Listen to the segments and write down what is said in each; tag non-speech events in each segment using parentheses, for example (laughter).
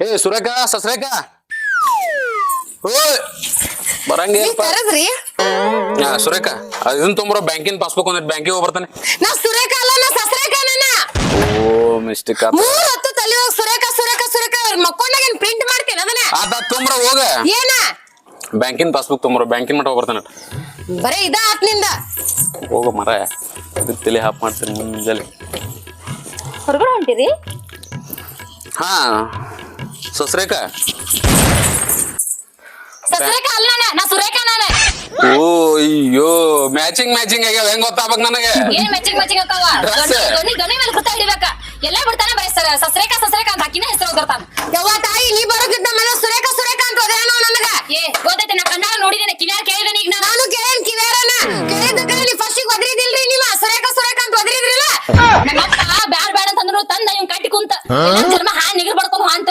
ಏ ಸುರೇಖ ಸಸ್ರೇಖ. ಓಯ್ ನೀವ್ ಕರದ್ರಿ ಹಾ ಸುರೇಖ ಇದನ್ನ ತೊಂಬರೋ ಬ್ಯಾಂಕಿನ ಪಾಸ್ಬುಕ್ ಒಂದ್ ಬ್ಯಾಂಕಿಗೆ ಹೋಗಿ ಬರ್ತಾನೆ ನಾ ಸುರೇಖ ಅಲ್ಲ ನಾ ಸಸ್ರೇಖ ನನ್ನ ಓ ಮಿಸ್ಟೇಕ್ ಆತ ಮೂರ್ ಹೊತ್ತು ತಲೆ ಹೋಗಿ ಸುರೇಖ ಸುರೇಖ ಸುರೇಖ ಮಕ್ಕೊಂಡಾಗ ಏನ್ ಪ್ರಿಂಟ್ ಮಾಡ್ತೀನಿ ಅದನ್ನ? ಆತ ತೊಂಬ್ರ ಹೋಗ. ಏನ? ಬ್ಯಾಂಕಿನ ಪಾಸ್ಬುಕ್ ತೊಂಬರೋ ಬ್ಯಾಂಕಿನ ಮಟ್ಟ ಹೋಗಿ ಬರ್ತಾನೆ ಬರೇ ಇದ ಆತ್ನಿಂದ. ಹೋಗ ಮರ ಇದು ತಲೆ ಹಾಪ್ ಮಾಡ್ತೀನಿ ಮುಂಜಾನೆ. ಹೊರಗಡೆ ಹೊಂಟಿರಿ ಹಾ. ಸಸ್ರೇಖ ಸಸ್ರೇಖ ಅಲ್ಲ ನಾನು ನಾ ಸುರೇಖ ನಾನ. ಓ ಅಯ್ಯೋ ಮ್ಯಾಚಿಂಗ್ ಮ್ಯಾಚಿಂಗ್ ಆಗ್ಯಾವ ಹೆಂಗ್ ಗೊತ್ತಾಗ್ಬೇಕು ನನಗೆ? ಏನ್ ಮ್ಯಾಚಿಂಗ್ ಮ್ಯಾಚಿಂಗ್ ಅಕ್ಕವ Dress. ದೊಣ್ಣಿ ದೊಣ್ಣಿ ಮೇಲೆ ಕೃತ ಹಿಡಿಬೇಕ. ಎಲ್ಲ ಬಿಡ್ತಾನೆ ಬರೀ ಸರ ಸಸ್ರೇಕ ಸಸ್ರೇಕ ಅಂತ ಹಾಕಿನ ಹೆಸರು ಹೋಗಿರ್ತಾನ ಯವ್ವ ತಾಯಿ ನೀ ಬರೋಕಿದ್ದ ಮನೆ ಸುರೇಖ ಸುರೇಖ ಅಂತ ಹೋದೇನೋ ನನಗ? ಏ ಗೊತ್ತೈತೆ ನಾ ಕಣ್ಣಾಗ ನೋಡಿದೇನೆ ಕಿವ್ಯಾರ ಕೇಳಿದೇನೆ ಈಗ ನಾನು. ನಾನು ಕೇಳೇನ್ ಕಿವೇರನ ಕೇಳಿದ ಕಡೆ ನೀ ಫಸ್ಟ್ ಒದ್ರಿದಿಲ್ರಿ ನೀವ? ಸುರೇಖ ಸುರೇಖ ಅಂತ ಒದ್ರಿದ್ರಿಲ್ಲ? ನಮ್ಮಪ್ಪ ಬ್ಯಾಡ್ ಬ್ಯಾಡ ಅಂತಂದ್ರು ತಂದ ಇವ್ ಕಟ್ಟಿ ಕುಂತ. ನನ್ ಜನ್ಮ ಹಾ ನಿಗರ್ ಬಡ್ಕೊಂಡು ಹಾ ಅಂತ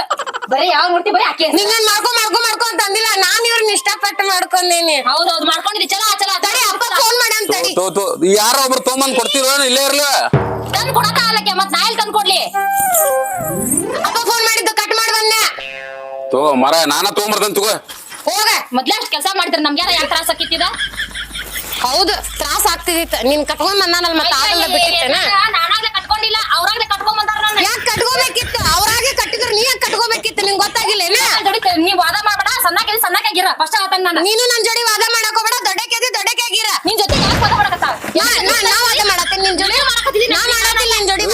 ಬರೀ ಯಾವ ನೋಡ್ತಿ ಬರೀ ಆಕೆ ನಿಂಗನ್ ಮಾಡ್ಕೊ ಮಾಡ್ಕೊ ಮಾಡ್ಕೊ ಅಂತ ಅಂದಿಲ್ಲ. ನಾನ್ ಇವ್ರನ್ನ ಇಷ್ಟಪಟ್ಟು ಮಾಡ್ಕೊಂಡೇನಿ. ಹೌದೌದು ಮಾಡ್ಕೊಂಡಿದ್ದಿ. ಚಲೋ ಚಲೋ ತಡಿ ಅಪ್ಪ ಫೋನ್ ಮಾಡಿ ಅಂತ ತಡಿ. ತೋ ತೋ ಯಾರೋ ಒಬ್ರು ತೊಗೊಂಬಂದ್ ಕೊಡ್ತಿರೋ ಇಲ್ಲೇ ಇರ್ಲ. ತಂದ್ ಕೊಡಕ ಆಗಲ್ಲಕ್ಕೆ ಮತ್ ನಾ ಎಲ್ಲಿ ತಂದ್ ಕೊಡ್ಲಿ? ಅಪ್ಪ ಫೋನ್ ಮಾಡಿದ್ದು ಕಟ್ ಮಾಡಿ ಬಂದೆ ತೋ ಮರ ನಾನ ತೊಗೊಂಬರ್ತೇನೆ ತಗೋ. ಹೋಗ. ಮೊದ್ಲಷ್ಟು ಕೆಲಸ ಕೆಲಸ ಮಾಡ್ತೀರಿ. ನಮ್ಗ್ಯಾರ ಯಾಕೆ ತ್ರಾಸ ಆಕಿತ್ತಿದ ಹೌದು ತ್ರಾಸ ಆಗ್ತಿದಿತ್ತ ನೀನ್ ಕಟ್ಕೊಂಡ್ ಬಂದಾನಲ್ ಮತ್ತೆ ಆಗಲ್ಲ ಬಿಟ್ಟಿತ್ತೇನ ನಾನಾಗ್ಲೇ ಕಟ್ಕೊಂಡಿಲ್ಲ ಅವ್ರಾಗ್ಲೇ ಕಟ್ಕೊಂಡ್ ಬಂದಾರ ನನ್ನ ಯಾಕೆ ಕಟ್ಕೋಬೇಕಿತ್ತು ಅವ್ರಾಗೆ ಕಟ್ಟಿದ್ರು ನೀ ಯಾಕೆ ಕಟ್ಕೋಬೇಕಿತ್ತು ನಿಂಗ್ ಗೊತ್ತಾಗಿಲ್ಲೇನ ದುಡಿತ ನೀವ್ ವಾದ ಮಾಡ್ಬೇಡ ಸಣ್ಣಾಗಿ ಫಸ್ಟ್ ಆತನ ನಾನು ನೀನು ನನ್ ಜೋಡಿ ವಾದ ಮಾಡಕ್ ಹೋಗ್ಬೇಡ. ದೊಡ್ಡಕ್ಕೆದಿ ದೊಡ್ಡಕ್ಕಾಗಿರ ನಿನ್ ಜೊತೆ ಯಾಕೆ ವಾದ ಮಾಡಕತ್ತಾವ ನಾ ನಾ- ವಾದ ಮಾಡತ್ತೇನೆ ನಿನ್ ಜೋಡಿ. ನೀನ್ ಮಾಡಕತ್ತಿದ್ದೀನಿ. ನಾ ಮಾಡತ್ತಿಲ್ಲ ನಿನ್ ಜೋಡಿ!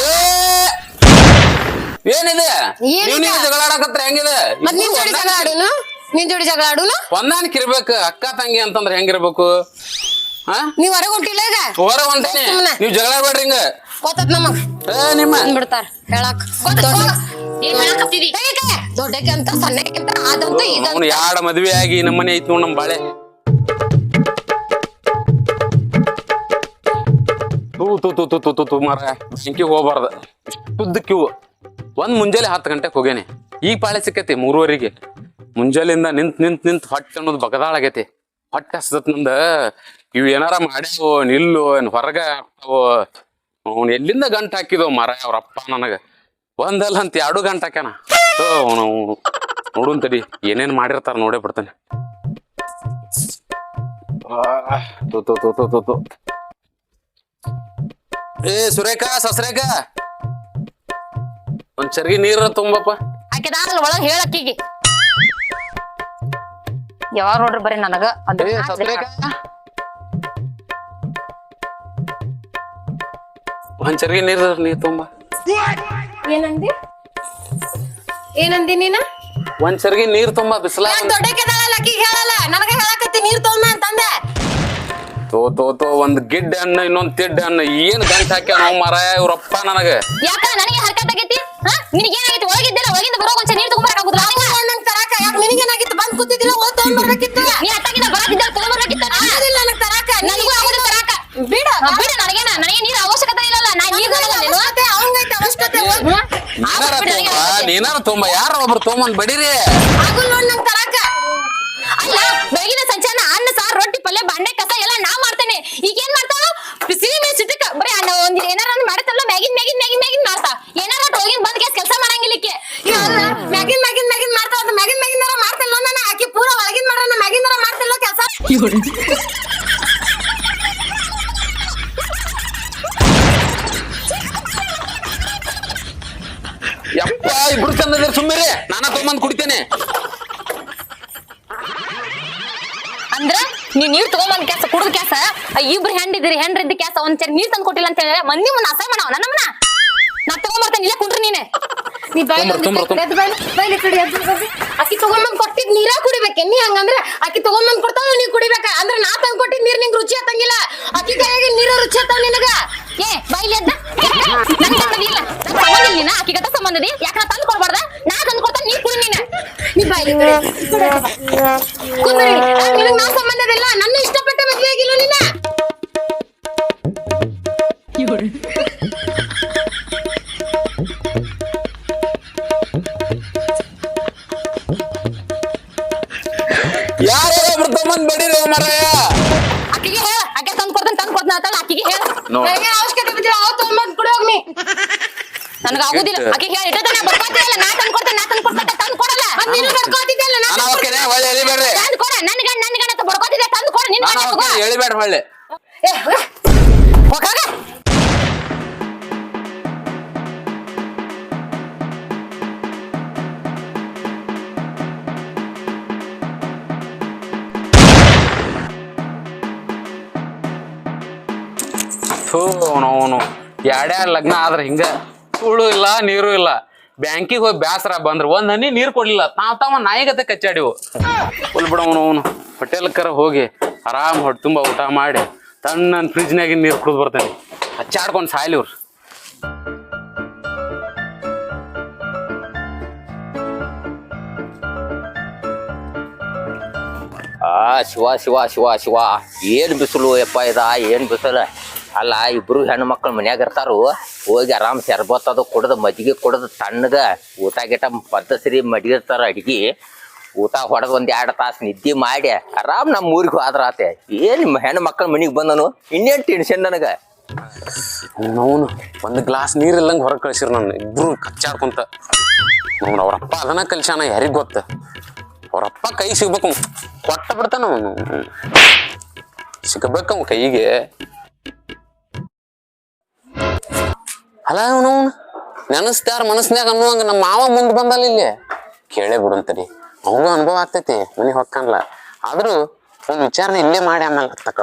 ಏನಿದೆ? ಏನಿದೆ? ಜಗಳ ಆಡಕತ್ರ ಹೆಂಗಿದೆ? ಮತ್ ನಿನ್ ಜೋಡಿ ಜಗಳ ಆಡುನು? ನಿನ್ ಜೋಡಿ ಜಗಳ ಆಡುನು? ಹೊಂದಾಣಿಕೆ ಇರ್ಬೇಕು ಅಕ್ಕ ತಂಗಿ ಅಂತಂದ್ರೆ ಹೆಂಗಿರ್ಬೇಕು? ಹಾ? ನೀವ್ ಹೊರಗ್ ಹೊಂಟಿಲ್ಲ ಈಗ? ಹೊರ ಹೊಂಟೇನಿ. ಸುಮ್ನೆ. ನೀವ್ ಜಗಳ ಬೇಡ್ರಿ ಹಿಂಗ. ಗೊತ್ತತ್ ನಮಗ್. ಏ ನಿಮ್ಮ ಅಂದ್ಬಿಡ್ತಾರ ಹೇಳಕ್. ಏನ್ ಹೇಳಕತ್ತಿದಿ ದೊಡ್ಡಕ್ಕೆ ಅಂತ ಸಣ್ಣಕ್ಕೆ ಅಂತ ಅದಂತ ಇದಂತ ಅವ್ನು ಯಾಡ ಮದ್ವೆ ಆಗಿ ನಮ್ಮ ಮನೆ ಐತ್ ನೋಡ್ ನಮ್ ಬಾಳೆ. ತೂ ತೂ ತೂ ತೂ ತೂ ತೂ ತೂ ಮಾರ ಬೆಂಕಿಗೆ ಹೋಗ್ಬಾರ್ದ. ಶುದ್ಧ ಕ್ಯೂ. ಒಂದ್ ಮುಂಜಾನೆ ಹತ್ತು ಗಂಟೆಗೆ ಹೋಗೇನಿ. ಈಗ ಪಾಳೆ ಸಿಕ್ಕೈತಿ ಮೂರುವರೆಗೆ. ಮುಂಜಾಲಿಂದ ನಿಂತ್ ನಿಂತ್ ನಿಂತ್ ಹೊಟ್ಟೆ ಅನ್ನೋದು ಬಗದಾಳಾಗೈತಿ. ಹೊಟ್ಟೆ ಹಸ್ತತ್ ನಂದ. ಇವ್ ಏನಾರ ಮಾಡ್ಯಾವೋ, ನಿಲ್ಲು, ಏನ್ ಹೊರಗ ಹಾಕ್ತಾವೋ. ಅವ್ನು ಎಲ್ಲಿಂದ ಗಂಟ ಹಾಕಿದೋ ಮರ ಅವ್ರಪ್ಪ ನನಗ. ಒಂದಲ್ಲ ಅಂತ ಎರಡು ಗಂಟ ಹಾಕ್ಯಾನ. ಅವನು ನೋಡುನ್ ತಡಿ, ಏನೇನ್ ಮಾಡಿರ್ತಾರ ನೋಡೇ ಬಿಡ್ತಾನೆ. ಏ, ಸುರೇಖ, ಸಸ್ರೇಖ. ಒಂದ್ ಚರ್ಗಿ ನೀರ ತುಂಬಪ್ಪ ಆಕೆದಾಗಲ್ಲ ಒಳಗ್ ಹೇಳಕ್ಕಿಗೆ ಯಾವಾಗ ನೋಡ್ರಿ ಬರೀ ನನಗ? ಅದು ಏ ಸಸ್ರೇಖ ಒಂದ್ ಚರ್ಗಿ ನೀರ್ ನೀರ್ ತುಂಬ. ಏನಂದಿ? ಏನಂದಿ ನೀನ? ಒಂದ್ ಚರ್ಗಿ ನೀರ್ ತುಂಬಾ ಬಿಸಿಲ ಹೇಳಲ್ಲ? ನನಗ ಹೇಳಕತ್ತಿ ನೀರ್ ಅಂತಂದೆ. ತೋ ತೋ ತೋ ಒಂದ್ ಗಿಡ್ಡ ಅನ್ನ ಇನ್ನೊಂದ್ ತಿಡ್ಡ ಅನ್ನ. ಏನ್ ಗಂಟ ಹಾಕ್ಯಾನ ಮಾರಾಯ ಮರ ಇವ್ರಪ್ಪ ನನಗ. ಯಾಕ ನನಗೆ ಹರ್ಕತ್ ಆಗೈತಿ? ಹಾ? ನೀ ಅತ್ತಾಗಿನ ಆಗೋದಿಲ್ಲ ನನಗ್ ತರಾಕ. ನನಗೂ ಆಗುದಿಲ್ಲ ತರಾಕ. ಬಿಡ ಬಿಡ ನನಗೇನ ನನಗೆ ನೀರ ಅವಶ್ಯಕತೆ ಇಲ್ಲಲ್ಲ ನಾ ನೀರ್ ಅವಶ್ಯಕತೆ? ಅವಂಗೈತೆ ಅವಶ್ಯಕತೆ ನೀನಾರ ತುಂಬ ನೀನಾರ ತುಂಬ ಯಾರ ಒಬ್ರು ತೊಗೊಂಬಂದ್ ಬಡೀರಿ? ಆಗುಲ್ ನೋಡ್ ನಂಗೆ ತರಾಕ ಯಪ್ಪ ಇಬ್ರು ಚಂದ ಸುಮ್ಮಿರಿ ನಾನ ತೊಗೊಂಬಂದ್ ಕುಡಿತೇನೆ. ಅಂದ್ರ ನೀವ್ ನೀರ್ ತಗೊಂಬಂದ್ ಕ್ಯಾಸ ಕುಡಿದ ಕ್ಯಾಸ ಇಬ್ರು ಹೆಂಡಿದ್ರಿ ಹೆಂಡ್ರಿದ್ದ ಕ್ಯಾಸ ಒಂದ್ ಚರಿ ನೀರ್ ತಂದ್ ಕೊಟ್ಟಿಲ್ಲ ಅಂತ ಹೇಳಿ ಮಂದಿ ಮುಂದ್ ಅಸಹ್ಯ ಮಾಡವ ನಮ್ಮನ್ನ ನಾ ತಗೊಂಬರ್ತೇನೆ ಇಲ್ಲ ಕುಂಡ್ರಿ ನೀನೆ. ನೀ ಬಾಯ್ಲಿ ಬಾಯ್ಲಿ ಕಡಿ ಎದ್ದು ಬರ್ರಿ ಆಕಿ ತಗೊಂಬಂದ್ ಕೊಟ್ಟಿದ್ ನೀರ ನೀ ಹಂಗಂದ್ರೆ ಆಕಿ ತಗೊಂಬಂದ್ ಕೊಡ್ತಾವ ನೀ ಕುಡಿಬೇಕ? ಅಂದ್ರೆ ನಾ ತಂದ್ ಕೊಟ್ಟಿದ್ ನೀರ್ ನಿಂಗ್ ರುಚಿ ಹತ್ತಂಗಿಲ್ಲ ಆಕಿ ಕೈಯಾಗ ನೀರ ರುಚಿ ಹತ್ತಾವ ನಿನಗ? ಏ ಬೈಲಿ ಅದ್ದ ನನ್ ಸಂಬಂಧ ಇಲ್ಲ ಆಕಿ ಸಂಬಂಧ ಇದೆ ಯಾಕೆ ನಾ ತಂದ್ ಕೊಡ್ಬಾರ್ದ? ನಾ ತಂದ್ ನೀನ್ ನೀ ಕುಡಿ ನೀನ್. ನೀ ಬಾಯ್ಲಿ ತೊಗೊಂಬಂದ್ ಅಕ್ಕಿಗೆ ಆಕಿಗೆ ಹೇಳ. ಆಕೆ ತಂದ್ ಕೊಡ್ತಾನೆ ತಂದ್ ಕೊಡ್ತಾನೆ ಅಂತ ಆಕಿಗೆ ಹೇಳ. ನೋಡ್. ನನಗೆ ಅವಶ್ಯಕತೆ ಬಿದ್ದಿಲ್ಲ ಅವ್ ತಗೊಂಬಂದ್ ಕುಡಿ ಹೋಗ್ಮಿ ನನಗೆ ಆಗೋದಿಲ್ಲ ಆಗುದಿಲ್ಲ. ಹೇಳ. ಹೇಳಿ ಇಟ್ಟದ ಬರ್ಕೊತಿಲ್ಲ ನಾ ತಂದ್ ಕೊಡ್ತೇನೆ ನಾ ತಂದ್ ಕೊಡ್ತೇನೆ ತಂದು ಕೊಡಲ್ಲ. ನೀನು ಬರ್ಕೋತಿದ್ದಲ್ಲ ನಾ ನಾನು ಅವಕ್ಕೇನೆ ಹೊಳ್ಳಿ ಎಳಿಬೇಡ್ರಿ. ತಂದ್ ಕೊಡ ನನ್ನ ಗಂಡ ನನ್ನ ಗಂಡ ಅಂತ ಬರ್ಕೊತಿದ್ದೆ ತಂದ್ ಕೊಡ ನಿನ್ನ ನಾನು ಗಂಡ ತಗೋ ಅವಕ್ಕೇನೆ ಎಳಿಬೇಡ ಹೊಳ್ಳಿ ಏ ಹೋಗ. ಅವನು ಎರಡ್ಯಾರ ಲಗ್ನ ಆದ್ರೆ ಹಿಂಗ. ಸುಳ್ಳು ಇಲ್ಲ, ನೀರು ಇಲ್ಲ. ಬ್ಯಾಂಕಿಗೆ ಹೋಗಿ ಬ್ಯಾಸರ ಬಂದ್ರು. ಒಂದ್ ಹನಿ ನೀರು ಕೊಡ್ಲಿಲ್ಲ. ತಾವ್ ತಾವ ನಾಯಿಗತೆ ಕಚ್ಚಾಡಿವು. ಫುಲ್ ಬಿಡವನು ಅವನು ಹೋಟೆಲ್ಕರ ಹೋಗಿ ಆರಾಮ್ ಹೊಟ್ಟೆ ತುಂಬ ಊಟ ಮಾಡಿ ತನ್ನ ಫ್ರಿಜ್ನಾಗಿನ ನೀರು ಕುಡಿದು ಬರ್ತೇನೆ. ಹಚ್ಚಾಡ್ಕೊಂಡು ಸಾಯ್ಲಿ ಆ, ಶಿವ ಶಿವ ಶಿವ ಶಿವ. ಏನ್ ಬಿಸಿಲು ಯಪ್ಪ ಇದ? ಏನ್ ಬಿಸಿಲು? ಅಲ್ಲ, ಇಬ್ರು ಹೆಣ್ಣು ಮಕ್ಕಳು ಮನ್ಯಾಗ ಇರ್ತಾರು, ಹೋಗಿ ಆರಾಮ್ ಶರ್ಬತ್ ಅದು ಕುಡ್ದು, ಮಜ್ಜಿಗೆ ಕುಡ್ದು, ತಣ್ಣಗ ಊಟ ಗೀಟ ಪದ್ಧಸರಿ ಮಡಗಿರ್ತಾರ ಅಡ್ಗಿ. ಊಟ ಹೊಡೆದ್ ಒಂದ್ ಎರಡು ತಾಸು ನಿದ್ದೆ ಮಾಡಿ ಆರಾಮ್ ನಮ್ಮ ಊರಿಗೆ ಹೋದ್ರ ಆತೆ. ಏನ್ ಹೆಣ್ಣು ಮಕ್ಕಳು ಮನಿಗೆ ಬಂದನು? ಇನ್ನೇನ್ ಟೆನ್ಷನ್ ನನಗ? ನೋನು ಒಂದು ಗ್ಲಾಸ್ ನೀರು ಇಲ್ಲಂಗೆ ಹೊರಗೆ ಕಳ್ಸಿರ್ ನಾನು ಇಬ್ರು ಕಚ್ಚಾಡ್ಕೊಂತ ಅವ್ನು ಅವ್ರಪ್ಪ ಅದನ್ನ ಕಲ್ಸಾನ ಯಾರಿಗ್ ಗೊತ್ತ? ಅವರಪ್ಪ ಕೈ ಸಿಗ್ಬೇಕು. ಕೊಟ್ಟ ಬಿಡ್ತಾನ ಸಿಗಬೇಕು ಕೈಗೆ. ಅಲ್ಲ ಅವನು? ನೆನಸ್ತಾರ ಮನಸ್ನ್ಯಾಗ ಅನ್ನುವಂಗ ನಮ್ಮ ಮಾವ ಮುಂದೆ ಬಂದಲ್ಲ ಇಲ್ಲಿ. ಕೇಳೇ ಬಿಡುಂತರಿ. ಅವನು ಅನುಭವ ಆಗ್ತೈತಿ ಮನೆ ಹೊಕ್ಕನ್ಲ ಆದ್ರೂ ಒಂದು ವಿಚಾರನ ಇಲ್ಲೇ ಮಾಡಿ ಆಮೇಲೆ ತಕ.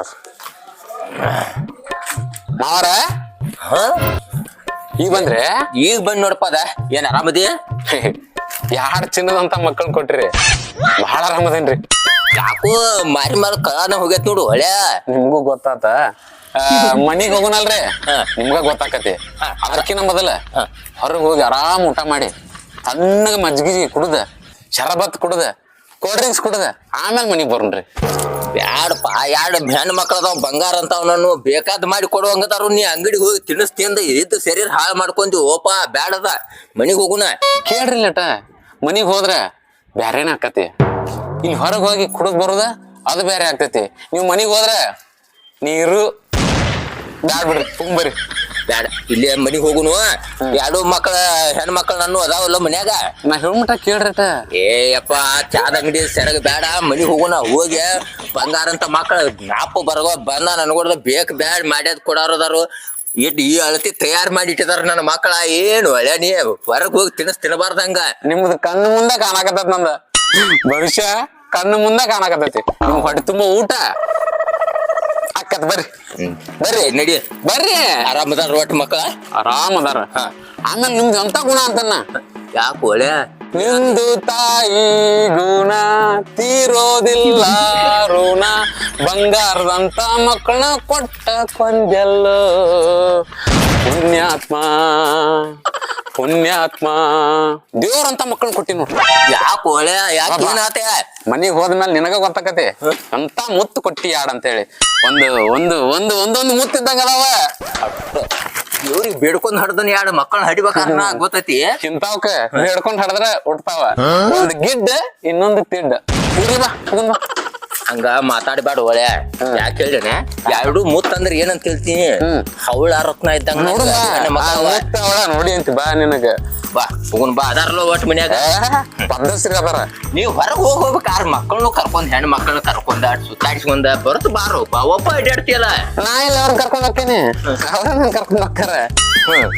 ಮಾವರ? ಈಗ ಬಂದ್ರೆ? ಈಗ ಬಂದ್ ನೋಡಪ್ಪ ಅದ. ಏನ್ ಆರಾಮದಿ? (laughs) ಯಾರ್ ಚಿನ್ನದಂತ ಮಕ್ಕಳು ಕೊಟ್ರಿ? ಬಹಳ ಆರಾಮದೇನ್ರಿ. ಯಾಕೋ ಮಾರಿ ಮಾರಿ ಕಳನ ಹೋಗ್ಯತ್ ನೋಡು ಒಳ್ಳೆ ನಿಮ್ಗೂ ಗೊತ್ತಾತ? ಮನಿಗ್ ಹೋಗೋಣಲ್ರಿ ನಿಮ್ಗ ಗೊತ್ತಾಕತಿ. ಅದಕ್ಕಿನ ಮೊದಲ. ಹೊರಗೆ ಹೋಗಿ ಆರಾಮ್ ಊಟ ಮಾಡಿ ತಣ್ಣಗ ಮಜ್ಜಿಗೆ ಕುಡ್ದ ಶರಬತ್ ಕುಡ್ದ ಕೋಲ್ಡ್ ಡ್ರಿಂಕ್ಸ್ ಕುಡ್ದ ಆಮೇಲೆ ಮನಿಗ್ ಬರೋಣ್ರಿ. ಬ್ಯಾಡಪ್ಪ ಎರಡು ಹೆಣ್ಣು ಮಕ್ಳು ಅದಾವ ಬಂಗಾರ ಅಂತ ಅವನನ್ನು ಬೇಕಾದ್ ಮಾಡಿ ಕೊಡುವಂಗದಾರು ನೀ ಅಂಗಡಿಗೆ ಹೋಗಿ ತಿನ್ನಿಸ್ ತಿಂದ ಇದ್ದು ಶರೀರ ಹಾಳು ಮಾಡ್ಕೊಂತಿ ಓಪ ಬ್ಯಾಡದ ಮನಿಗ್ ಹೋಗುಣ ಕೇಳ್ರಿ ಲೇಟ ಮನಿಗ್ ಹೋದ್ರ ಬ್ಯಾರೇನ ಆಕತಿ. ಇಲ್ಲಿ ಹೊರಗೆ ಹೋಗಿ ಕುಡಿದ್ ಬರೋದ ಅದು ಬೇರೆ ಆಗ್ತೈತಿ. ನೀವು ಮನಿಗ್ ಹೋದ್ರೆ ನೀರು ಬ್ಯಾಡ್ ಬಿಡ್ರಿ ತುಂಬರಿ ಬ್ಯಾಡ ಇಲ್ಲಿ ಮನಿಗ್ ಹೋಗುನು. ಎರಡು ಮಕ್ಕಳ ಹೆಣ್ಣು ಮಕ್ಕಳು ನಾನು ಅದಾವಲ್ಲ ಮನ್ಯಾಗ? ನಾ ಹೇಳ್ಮಟ ಕೇಳ್ರಟ. ಏ ಯಪ್ಪ ಚಾದ ಅಂಗಡಿ ಸೆರಗ ಬೇಡ ಮನಿಗ್ ಹೋಗುನ ಹೋಗಿ. ಬಂಗಾರ ಅಂತ ಮಕ್ಕಳು ನಾಪ ಬರಗೋ ಬಂದ ನನ್ಗೊಡ್ದ ಬೇಕ್ ಬ್ಯಾಡ್ ಮಾಡ್ಯಾದ ಕೊಡಾರದಾರು ಇಟ್ ಈ ಅಳತಿ ತಯಾರ್ ಮಾಡಿ ಇಟ್ಟಿದಾರ ನನ್ನ ಮಕ್ಕಳ ಏನು ಒಳ್ಳೆ ನೀ ಹೊರಗ್ ಹೋಗಿ ತಿನ್ನಸ್ ತಿನ್ನಬಾರ್ದಂಗ ನಿಮ್ದು ಕಣ್ಣು ಮುಂದೆ ಕಾಣಕತ್ತೈತಿ ನಂದ. ಮನುಷ್ಯ ಕಣ್ಣು ಮುಂದೆ ಕಾಣಕತ್ತೈತಿ. ನಿಮ್ ಹೊಟ್ಟೆ ತುಂಬಾ ಊಟ. ಅಕ್ಕತ್ ಬರ್ರಿ. ಬರ್ರಿ. ನಡಿ. ಬರ್ರಿ. ಆರಾಮದಾರ ಒಟ್ಟು ಮಕ್ಕಳ ಆರಾಮ್ ಅದಾರ ಆಮೇಲೆ ನಿಮ್ದು ಎಂತ ಗುಣ ಅಂತನ್ನ ಯಾಕೆ ಒಳ್ಳೆ? ನಿಂದು ತಾಯಿ ಗುಣ ತೀರೋದಿಲ್ಲ ಋಣ ಬಂಗಾರದಂತ ಮಕ್ಕಳನ್ನ ಕೊಟ್ಟ ಕೊಂದೆಲ್ಲೋ ಪುಣ್ಯಾತ್ಮ. ಪುಣ್ಯಾತ್ಮ. ದೇವ್ರಂತ ಮಕ್ಕಳನ್ನ ಕೊಟ್ಟಿ ನೋಡ್ರಿ ಯಾಕೆ ಒಳ್ಳೆ ಯಾಕೆ ಏನಾತೆ ಮನಿಗ್ ಹೋದ್ಮೇಲೆ ನಿನಗ ಗೊತ್ತಾಕತಿ. ಅಂತ ಮುತ್ತು ಕೊಟ್ಟಿ ಯಾಡ್ ಅಂತೇಳಿ. ಒಂದು ಒಂದು ಒಂದು ಒಂದೊಂದು ಮುತ್ತು ಅದಾವ. ಇವ್ರಿಗೆ ಬೇಡ್ಕೊಂಡ್ ಹಡ್ದನ್ ಎರಡು ಮಕ್ಕಳನ್ನ ಹಡಿಬೇಕನ್ನ ಗೊತ್ತೈತಿ? ಇಂತಾವಕ ಬೇಡ್ಕೊಂಡ್ ಹಡದ್ರ ಉಡ್ತಾವ ಒಂದು ಗಿಡ್ಡ ಇನ್ನೊಂದು ತಿಡ್ಡ ಬಾ. ಹಂಗ ಮಾತಾಡಬೇಡ ಒಳ್ಳೆ. ಯಾಕೆ ಹೇಳಿನೆ ಎರಡು ಮುತ್ತ ಅಂದ್ರೆ ಏನಂತ ಹೇಳ್ತೀನಿ ಅವಳ ಹವಳ ರತ್ನ ಇದ್ದಂಗ ನೋಡು ಅಂತ ಬಾ ನಿನಗ. ಬಾ ಹೋಗುನ್ ಬಾ ಅದಾರಲ್ಲ ಒಟ್ ಮನ್ಯಾಗ. ಪದ್ಧಸ್ರಿ ಅದಾರ. ನೀವ್ ಹೊರಗ್ ಹೋಗ್ ಹೋಗ್ಬೇಕಾರ್ ಮಕ್ಕಳನ್ನು ಕರ್ಕೊಂಡ್ ಹೆಣ್ ಮಕ್ಕಳನ್ನ ಕರ್ಕೊಂಡ ಸುತ್ತಾಡಿಸ್ಕೊಂಡ ಬರತ್ ಬಾರೋ ಬಾ ಒಬ್ಬ ಅಡ್ಡಾಡ್ತಿಯಲ್ಲ ನಾ ಇಲ್ಲ ಅವ್ರನ್ನ ಕರ್ಕೊಂಡ್ ಹೋಗ್ತೀನಿ. ಅವ್ರನ್ನ ಕರ್ಕೊಂಡ್ ಹೋಗ್ತಾರ. ಹ್ಮ್.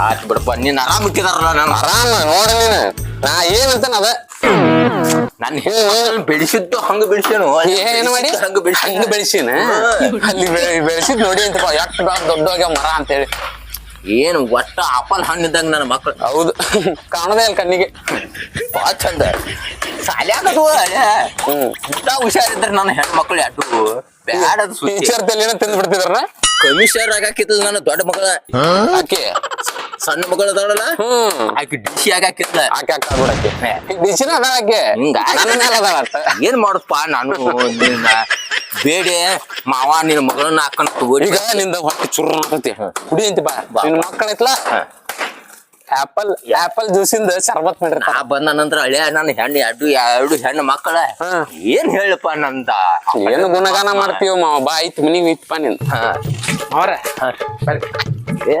ಆತ್ ಬಿಡಪ್ಪ ನೀನ್ ಆರಾಮ್ ಇಟ್ಟಿದಾರಲ್ಲ ನಾನು. ಆರಾಮ ನೋಡ ನೀನು. ನಾ ಏನಂತಾನ ಅದ. ನನ್ನ ಹೆಣ್ಣು ಬೆಳೆಸಿದ್ದು ಹಂಗ ಬೆಳೆಸೇನು ಏನು ಮಾಡಿ? ಹಂಗ ಬೆಳೆಸಿ ಹಂಗ ಬೆಳೆಸಿನ ಅಲ್ಲಿ ಬೆಳೆಸಿದ್ ನೋಡಿ ಅಂತ ಎಷ್ಟು ದೊಡ್ಡವಾಗ ಮರ ಅಂತೇಳಿ. ಏನು ಒಟ್ಟ ಆಪಲ್ ಹಣ್ಣು ಇದ್ದಂಗ ನನ್ನ ಮಕ್ಕಳು ಹೌದು. ಕಾಣದೇ ಇಲ್ಲ ಕಣ್ಣಿಗೆ. ಭಾಳ ಚಂದ. ಸಾಲ್ಯಾಗದು ಹ್ಮ್. ಹುಷಾರಿದ್ರೆ ನನ್ನ ಹೆಣ್ಮಕ್ಳು ಎರಡು ಬ್ಯಾಡದ ಟೀಚರ್ ತಲೆ ತಿಂದ್ ಬಿಡ್ತಿದಾರ ಕಮಿಷನರ್ ಆಗಾಕಿದ್ಲ ನನ್ನ ದೊಡ್ಡ ಮಗಳ. ಆಕೆ ಸಣ್ಣ ಮಗಳ ಅದಾಳಲ್ಲ? ಹ್ಮ್. ಆಕಿ ಡಿಸಿ ಆಗಾಕಿದ್ಲ ಆಕೆ ಅಕ್ಕ ಬಿಡಕ್ಕೆ ಬಿಸಿನ ಅದ ಆಕೆ? ಏನ್ ಮಾಡಪ್ಪ ನಾನು? ನಿನ್ನ ಬೇಡೆ ಮಾವ ನಿನ್ನ ಮಗಳನ್ನ ಹಾಕೊಂಡು ತಗೋರಿ ಈಗ ನಿಂದ ಹೊಟ್ಟೆ ಚುರ್ರ ಆಗ್ತೈತಿ ಕುಡಿ ಅಂತ ಬಾ. ನಿನ್ನ ಮಕ್ಕಳ ಐತ್ಲ ಆಪಲ್ ಆಪಲ್ ಜ್ಯೂಸಿಂದ ಶರ್ಬತ್ ಮಾಡಿರ್ತಾರ. ನಾ ಬಂದ ನಂತರ ಅಳೆ ನನ್ನ ಹೆಣ್ಣು ಎರಡು ಎರಡು ಹೆಣ್ಣು ಮಕ್ಕಳ. ಏನ್ ಹೇಳಪ್ಪ ನಂದ? ಏನು ಗುಣಗಾನ ಮಾಡ್ತೀವ ಮಾವ? ಬಾ ಐತ್ ಮನಿಗ್ ಇತ್ಪ ನಿನ್. ಹಾ. ಅವ್ರ ಏ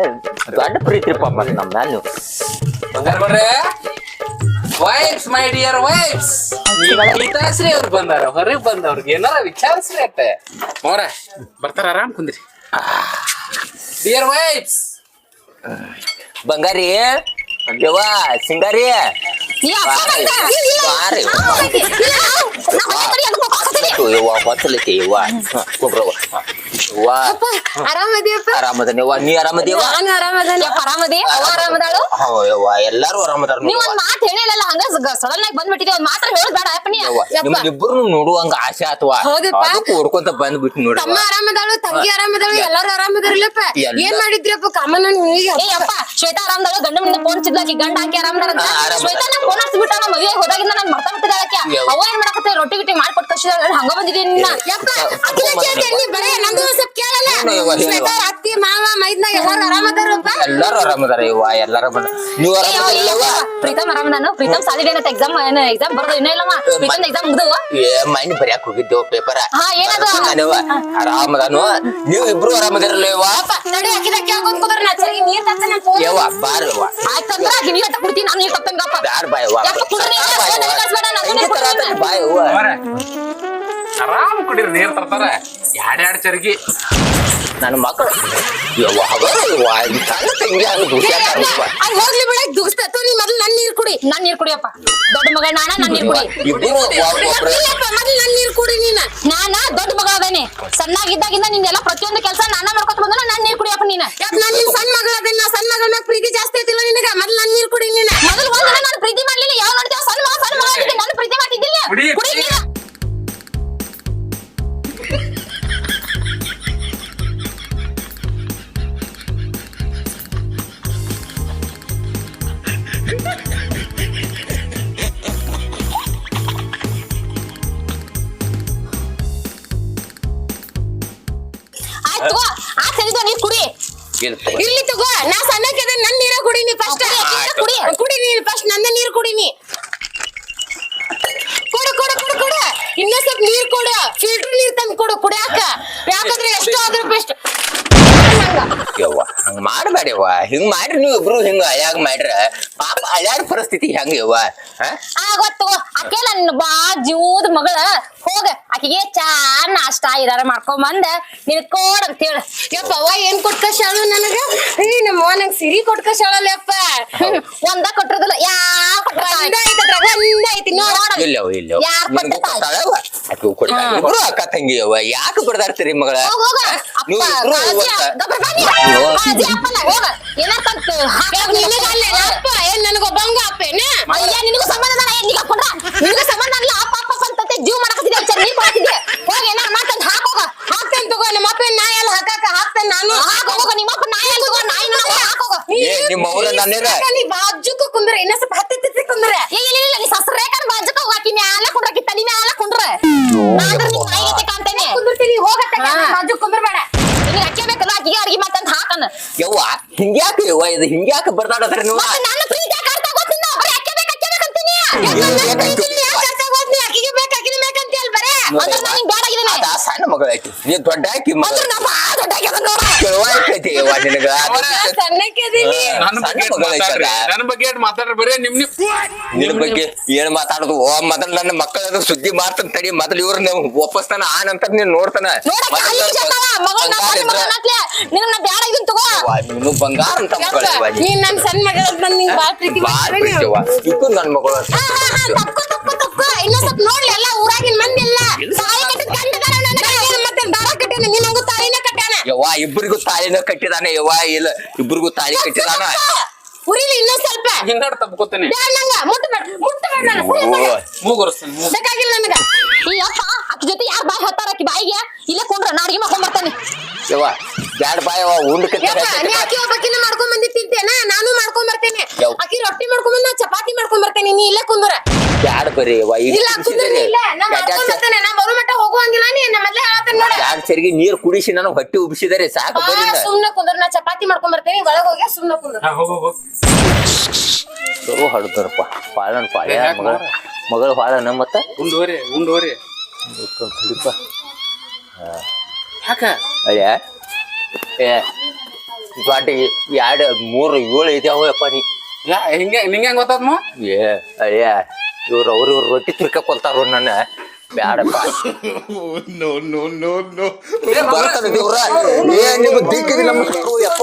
ದೊಡ್ಡ ಪ್ರೀತಿಪ್ಪ ಮತ್ತೆ ನಮ್ಮ ಮ್ಯಾಲ. ನೀವು ಬಂಗಾರ ಬರ್ರೆ. Wife's my dear wife's Geethashree ಅವ್ರು ಬಂದಾರ ಹೊರಗೆ ಬಂದವ್ರಿಗೆ ಏನಾರ ವಿಚಾರಿಸ್ರಿ ಅಟ್ಟೆ ಅವ್ರ ಬರ್ತಾರ ಆರಾಮ್ ಕುಂದ್ರಿ. ಡಿಯರ್ ವೈಫ್ಸ್ ಬಂಗಾರಿ? ಯವ್ವ ಸಿಂಗಾರಿ? ಅಪ್ಪ ನಾ ಹಾಕತ್ತೀನಿ. ಯವ್ವ ಹೊತ್ತಲೈತಿ ಯವ್ವ ಕುಂಡ್ರವ್ವ ಯವ್ವ ಅಪ್ಪ ಆರಾಮದಿಯಪ್ಪ ನೀ ಆರಾಮದಿಯವ್ವ ನಾನು ಆರಾಮದೇನೆ ಯಪ್ಪ ಆರಾಮದಿ ಅವ ಆರಾಮದಾಳು ಹೋ ಯವ್ವ ಎಲ್ಲಾರು ಆರಾಮದಾರ ನೀವ್ ಒಂದ್ ಮಾತ್ ಹೇಳಿಲ್ಲ ಹಂಗ ಸಡನ್ ಆಗಿ ಬಂದ್ಬಿಟ್ಟಿದೆ ಒಂದ್ ಮಾತ್ರ ಹೇಳೋದ್ ಬೇಡ ಅಪ್ಪ ನೀ ನೋಡುವಂಗ ಆಸೆ ಆತ್ವಾ ಹೌದಪ್ಪ. ಓಡ್ಕೊಂತ ಬಂದ್ಬಿಟ್ಟು ನೋಡಿ ತಮ್ಮ ಆರಾಮದಾಳು ತಂಗಿ ಆರಾಮದಾಳು ಎಲ್ಲಾರು ಆರಾಮದಾರಲ್ಲಪ್ಪ ಏನ್ ಏನ್ ಮಾಡಿದ್ರಪ್ಪ ಕಾಮನ್ ಏ ಅಪ್ಪ ಶ್ವೇತಾ ಆರಾಮದಾಳು ಗಂಡ ಮನೆ ಫೋನ್ ಹಚ್ಚಿದ್ಲಾಕಿ ಗಂಡ ಹಾಕಿ ಆರಾಮದಾರ ಅಂತ ಆರಾಮ. ಶ್ವೇತಾ ನಾ ಫೋನ್ ಹಚ್ಚಿಬಿಟ್ಟ ನಾ ಮದುವೆ ಹೋದಾಗಿಂದ ನಾನು ಯವ್ವ. ಅವ್ವ ಏನ್ ಮಾಡಕತ್ತೆ ರೊಟ್ಟಿ ಗಿಟ್ಟಿ ಮಾಡ್ಕೊಟ್ಟು ಕಳ್ಸಿದಾಳ ಹಂಗ ಬಂದಿದ್ದೀನಿ ನಿನ್ನ? ಯಪ್ಪ ಅಖಿಲ ಕೇಳ್ದೆ ನೀ ಬರೇ ನಂದು ಸ್ವಲ್ಪ ಕೇಳಲ್ಲ? ಅತ್ತಿ ಮಾವ ಮೈದ್ನ ಎಲ್ಲಾರು ಆರಾಮದಾರಪ್ಪ ಎಲ್ಲಾರು ಆರಾಮದಾರ ಇವ್ವ ಎಲ್ಲಾರು ಬಂದ ನೀವು ಏ, ಆರಾಮದಿಲ್ಲವ್ವ ಯವ್ವ, ಪ್ರೀತಮ್ ಆರಾಮದಾನು ಪ್ರೀತಮ್ ಸಾಲಿದೆ ಏನತ್ತ? ಎಕ್ಸಾಮ್ ಏನ ಎಕ್ಸಾಮ್ ಬರ್ದು ಇನ್ನೂ ಇಲ್ಲಮ್ಮ. ಪ್ರೀತಮ್ ಎಕ್ಸಾಮ್ ಮುಗ್ದು ಏ ಮೈಂಡ್ ಬರ್ಯಾಕ್ ಹೋಗಿದ್ದೆವು ಪೇಪರ್ ಹಾ, ಏನದು? ಆರಾಮದಾನು ನೀವು ಇಬ್ರು ಆರಾಮದಿರಲ್ಲ ಯವ್ವ? ನಡಿ ಅಕ್ಕಿದ ಕೇಳ್ಕೊಂಡ್ ಕುದ್ರ ನಾ. ಸರಿ ನೀರ್ ನಾನು ಫೋನ್ ಯವ್ವ ಬಾರವ್ವ ಆಯ್ತಂದ್ರ ಆಕಿ ನೀರ್ ಕುಡ್ತೀನಿ ನಾನು ನೀರ್ ತಪ್ಪಂಗಪ್ಪ ಬ್ಯಾಡ ಬಾ ಯವ್ವ. ಯಪ್ಪ, ಕುಡ್ರಿ, ಬಾ ಫೋನ್ ಯವ್ವ. ಆರಾಮ್ ಕುಡೀರಿ ನೀರ್ ತರ್ತಾರ. ಎರಡೆರಡು ಚರ್ಗಿ? ನನ್ನ ಮಕ್ಕಳು ಹೋಗ್ಲಿ ಬಿಡ ನೀ ಮೊದ್ಲು ನನ್ ನೀರ್ ಕುಡಿ. ನನ್ ನೀರ್ ಕುಡಿಯಪ್ಪ. ದೊಡ್ಡ ಮಗ ನಾನ ನನ್ ನೀರ್ ಕುಡಿ. ಇಲ್ಲಪ್ಪ ಮೊದ್ಲು ನನ್ ನೀರ್ ಕುಡಿ ನೀನ? ನಾನ ದೊಡ್ಡ ಮಗ ಅದೇನೆ. ಸಣ್ಣಾಗಿದ್ದಾಗಿಂದ ನಿನ್ನೆಲ್ಲ ಪ್ರತಿಯೊಂದು ಕೆಲಸ ನಾನ ಮಾಡ್ಕೊತ ಬಂದ ನಾನ್ ನೀರ್ ಕುಡಿಯಪ್ಪ ನೀನ. ಯಾಕ ನಾನ್ ಇಲ್ಲ ತಗೋ. ನಾ ಸಣ್ಣಕ್ಕೆ ನನ್ ನೀರ ಕುಡಿ ನೀ ಫಸ್ಟ್ ಕುಡಿ, ಕುಡಿ. ಫಸ್ಟ್ ನನ್ನ ನೀರ್ ಕುಡಿ ನೀ ಕೊಡು ಕೊಡು ಕೊಡು ಕೊಡು. ಇನ್ನೂ ಸ್ವಲ್ಪ ನೀರ್ ಕೊಡು. ಫಿಲ್ಟರ್ ನೀರ್ ತಂದು ಕೊಡು ಕುಡಿಯಾಕ. ಯಾಕಂದ್ರೆ ಎಷ್ಟು ಆದ್ರೂ ಬೆಸ್ಟ್ ಯವ್ವ. ಹಂಗ ಮಾಡ್ಬೇಡ ಯವ್ವ ಹಿಂಗ್ ಮಾಡ್ರಿ ನೀವು ಇಬ್ರು ಹಿಂಗ ಅಳ್ಯಾಗ ಮಾಡ್ರ. ಪಾಪ ಅಳ್ಯಾಡ ಪರಿಸ್ಥಿತಿ ಹೆಂಗವ್ವ ಆ ಗೊತ್ತು ಆಕೆ ನನ್ನ ಬಾ ಜೀವದ ಮಗಳ. ಹೋಗ ಆಕಿಗೆ ಚಾ ನಾಷ್ಟ ಇದಾರ ಮಾಡ್ಕೊಂಡ್ ಬಂದ. ನಿನ್ ಕೋಡ್ ಅಂತ ಹೇಳ. ಯಪ್ಪ ಅವ್ವ ಏನ್ ಕೊಟ್ಕಶಾಳು ನನಗ? ಏ ನಮ್ಮ ನಂಗ್ ಸಿರಿ ಕೊಟ್ಕಶಾಳಲ್ಲಪ್ಪ ಒಂದ ಕೊಟ್ಟಿರೋದಿಲ್ಲ. ಯಾ ಕೊಟ್ರ ಒಂದ ಐತಿ ನೋಡ. ಇಲ್ಲ ಇಲ್ಲ. ಯಾರ್ ಕೊಟ್ಟಿರ್ತಾಳ್? ಇಬ್ರು ಅಕ್ಕ ತಂಗಿ ಯವ್ವ ಯಾಕೆ ಬಿಡ್ದಾಡ್ತೀರಿ ಮಗಳ? ಹೋಗ ಹೋಗ. ಅಪ್ಪ ನೀವು ಇಬ್ರು ಇವತ್ತ- ಅಯ್ಯೋ. ನಿನಗ ಏನ್ ನನಗೊಬ್ಬಂಗ ಸಂಬಂಧ ಅದ ಏನ್ ಈಗ ಕೊಂಡ್ರ ನಿನಗೂ ಸಂಬಂಧ ಅಲ್ಲ ಅಪ್ಪ ಅಪ್ಪ ಅಂತಂತೆ ಜೀವ ಮಾಡಕತ್ತಿದ್ದೆ ಒಂದ್ ನೀರ್ ಕೊಡಕತ್ತಿದ್ದೆ ಹೋಗ ಏನಾರ ಮಾಡ್ತಂತ ಹಾಕೋಗ ಹಾಕ್ತೇನ್ ತಗೋ ನಮ್ಮ ಅಪ್ಪ ನಾ ಎಲ್ಲ ಹಾಕಾಕ ಹಾಕ್ತೇನ್ ನಾನು ಹಾಕೋಗ ಹೋಗ ನಿಮ್ಮಪ್ಪ ನಾಯಿ ಅಲ್ಗೋ ನಾಯಿ ಹಾಕೋಗ ಏ ನಿಮ್ಮ ಅವ್ರ ನನ್ನೇರ ನೀ ಬಾಜುಕು ಕುಂದ್ರ ಇನ್ನ ಸ್ವಲ್ಪ ಹತ್ತಿ ತಿತ್ತಿ ಕುಂದ್ರ ಏ ಇಲ್ಲ ಇಲ್ಲ ನೀ ಸಸ್ರೇಕನ್ ಬಾಜಕ ಹೋಗಾಕಿ ಮ್ಯಾಲ ಕುಂಡ್ರಕಿ ತಲಿ ಮ್ಯಾಲ ಕುಂಡ್ರ ನಾಂದ್ರ ನಿನ್ ನಾಯಿಗತೆ ಕಾಣ್ತೇನೆ ಕುಂದಿರ್ತೀನಿ ಹೋಗತ್ತೆ ಹಾ. ಬಾಜು ಕುಂದ್ರಬೇಡ ನಿನಗೆ ಅಕ್ಕಿ ಬೇಕಲ್ಲ ಆಕಿಗೆ ಅರ್ಗಿ ಹಾಕನ ಯವ್ವ ಹಿಂಗ್ಯಾಕೆ ಯವ್ವ ಇದು? ಹಿಂಗ್ಯಾಕ ಬರ್ದಾಡತ್ರಿ ನೀವು? ಮತ್ತೆ ನನ್ನ ಪ್ರೀತಿ ಯಾಕೆ ಅರ್ಥ ಗೊತ್ತಿಲ್ಲ ಬರೀ ಅಕ್ಕಿ ಬೇಕು ಅಕ್ಕಿ ಬೇಕಂತೀನಿ ಅಕ್ಕಿಗೆ ಬೇಕು ಹೇಳಿ ಬರೇ? ಅಂದ್ರೆ ನಾನು ಬೇಡ ಆಗಿದ್ದೇನೆ. ಸಣ್ಣ ಮಗಳಾಯ್ತು. ನೀ ದೊಡ್ಡ ಆಕಿ ಮಗಳ ನಮ್ಮ ದೊಡ್ಡ ಆಗ್ಯದ ನೋಡ. ಕೆಳವ ಐತಿ ಯವ್ವ ನಿನಗ (laughs) ಸಣ್ಣಕ್ಕೆದೀನಿ. ನನ್ನ ಬಗ್ಗೆ ಸಣ್ಣ ಮಾತಾಡ್ರಿ. ನನ್ನ ಬಗ್ಗೆ ಏಟ್ ಮಾತಾಡ್ರಿ? ಬರೀ ನಿಮ್ ನಿಮ್ ನಿನ್ ಬಗ್ಗೆ ಏನ್ ಮಾತಾಡುದು? ಓ ಮೊದಲ್ ನನ್ನ ಮಕ್ಕಳ ಸುದ್ದಿ ಮಾಡ್ತಾನ ತಡಿ. ಮೊದಲು ಇವ್ರ ಒಪ್ಪಸ್ತಾನ ಆ ನಂತರ ನೀನ್ ನೋಡ್ತಾನ. ನೀನು ಬಂಗಾರ ಅಂತ ನೀ. ನೀನ್. ನನ್ ಸಣ್ಣ ಮಗಳ ಬಂದ್ ನಿಂಗ್ ಬಾಳ್ ಪ್ರೀತಿ ನನ್ ಇನ್ನೂ ಸ್ವಲ್ಪ ನೋಡ್ಲಿ ಎಲ್ಲ. ಯವ್ವ ಇಬ್ಬರಿಗೂ ತಾಳಿನ ಕಟ್ಟಿದಾನೆ ಯವ್ವ ಇಲ್ಲ ಇಬ್ಬರಿಗೂ ತಾಳಿ ಕಟ್ಟಿದಾನ? ಉರಿಲಿ ಇನ್ನೂ ಸ್ವಲ್ಪ. ಹಿಂದಾಡ್ ತಪ್ಕೋತೇನೆ ನಂಗ ಮೂಗುರಸ್ತೇನೆ ಮೂಗು. ಬೇಕಾಗಿಲ್ಲ ನನಗ. ಈ ಅಪ್ಪ ಅಕ್ಕಿ ಜೊತೆ ಯಾರು ಬಾಯಿ ಹತ್ತಾರ ಬಾಯಿಗೆ? ಇಲ್ಲೇ ಕುಂಡ್ರ ನಾ ಅಡಿಗೆ ಮಾಡ್ಕೊಂಡ್ ಬರ್ತಾನೆ. ಯವ್ವ ಬ್ಯಾಡ ನೀ ಅಕ್ಕಿ ಒಬ್ಬಕಿನ ಮಾಡ್ಕೊಂಡ್ ಬಂದಿ ತಿಂತೇನ? ನಾನು ಮಾಡ್ಕೊಂಡ್ ಬರ್ತೇನೆ. ಯವ್. ಅಕ್ಕಿ ರೊಟ್ಟಿ ಮಾಡ್ಕೊಂಡ್ ಬಂದ್ ನಾ ಚಪಾತಿ ಮಾಡ್ಕೊಂಡ್ ಬರ್ತೇನೆ. ನೀ ಇಲ್ಲೇ ಕುಂದ್ರ. ಬ್ಯಾಡ ಯವ್ವ ಈಗ ಇಲ್ಲ ಕುಂದ್ರ ಇಲ್ಲ. ನಾ ಮಾಡ್ಕೊಂಡ್ ಬರ್ತೇನೆ. ನಾ ಬರೋ ಮಟ್ಟ ಹೋಗುವಂಗಿಲ್ಲ ನೀ. ನಮ್ಮ ಮೊದ್ಲೇ ಹೇಳತ್ತೇನೆ ನೋಡ. ಸರಿಗೆ ನೀರ್ ಕುಡಿಸಿ ನಾನು ಹೊಟ್ಟೆ ಉಬ್ಸಿದಾರೆ ಸಾಕು ಬಾ, ಸುಮ್ನೆ ಕುಂದ್ರ. ನಾ ಚಪಾತಿ ಮಾಡ್ಕೊಂಡ್ ಬರ್ತೇನೆ. ಒಳಗ್ ಹೋಗಿ ಸುಮ್ನೆ ಕುಂದ್ರ. ಹೋಗು ಪಾಲನ್ ಪಾಯ ಹಡ್ತಾರಪ್ಪ ಪಾಳನ್ ಪಾಳ್ಯ ಯಾಕ್ ಮಗಳ? ಮಗಳು ಪಾಳನ ಮತ್ತ? ಉಂಡೋರಿ ಉಂಡೋರಿ ಹಿಡಿಪ ಯಾಕ? ಅಯ್ಯ. ದೊಡ್ಡ ಎರಡು ಮೂರು ಏಳು ಇದಾವಪ್ಪ ನೀ. ಯಾ ಹಿಂಗೆ ನಿಂಗೆ ಹೆಂಗ್ ಗೊತ್ತಾದ್ಮ ಏ ಅಯ್ಯ ಇವ್ರು ಅವ್ರು ಇವ್ರು ರೊಟ್ಟಿ ತಿರ್ಕೊಳ್ತಾರ ನನ್ನ. ಬ್ಯಾಡಪ್ಪ. ನೋ ನೋ ನೋ ನೋ ಬರ್ತಾನೆ ದೇವ್ರ. ಏ ನಿಮ್ಮ ದಿಕ್ಕಿಗೆ ನಮಸ್ಕಾರ ಯಪ್ಪ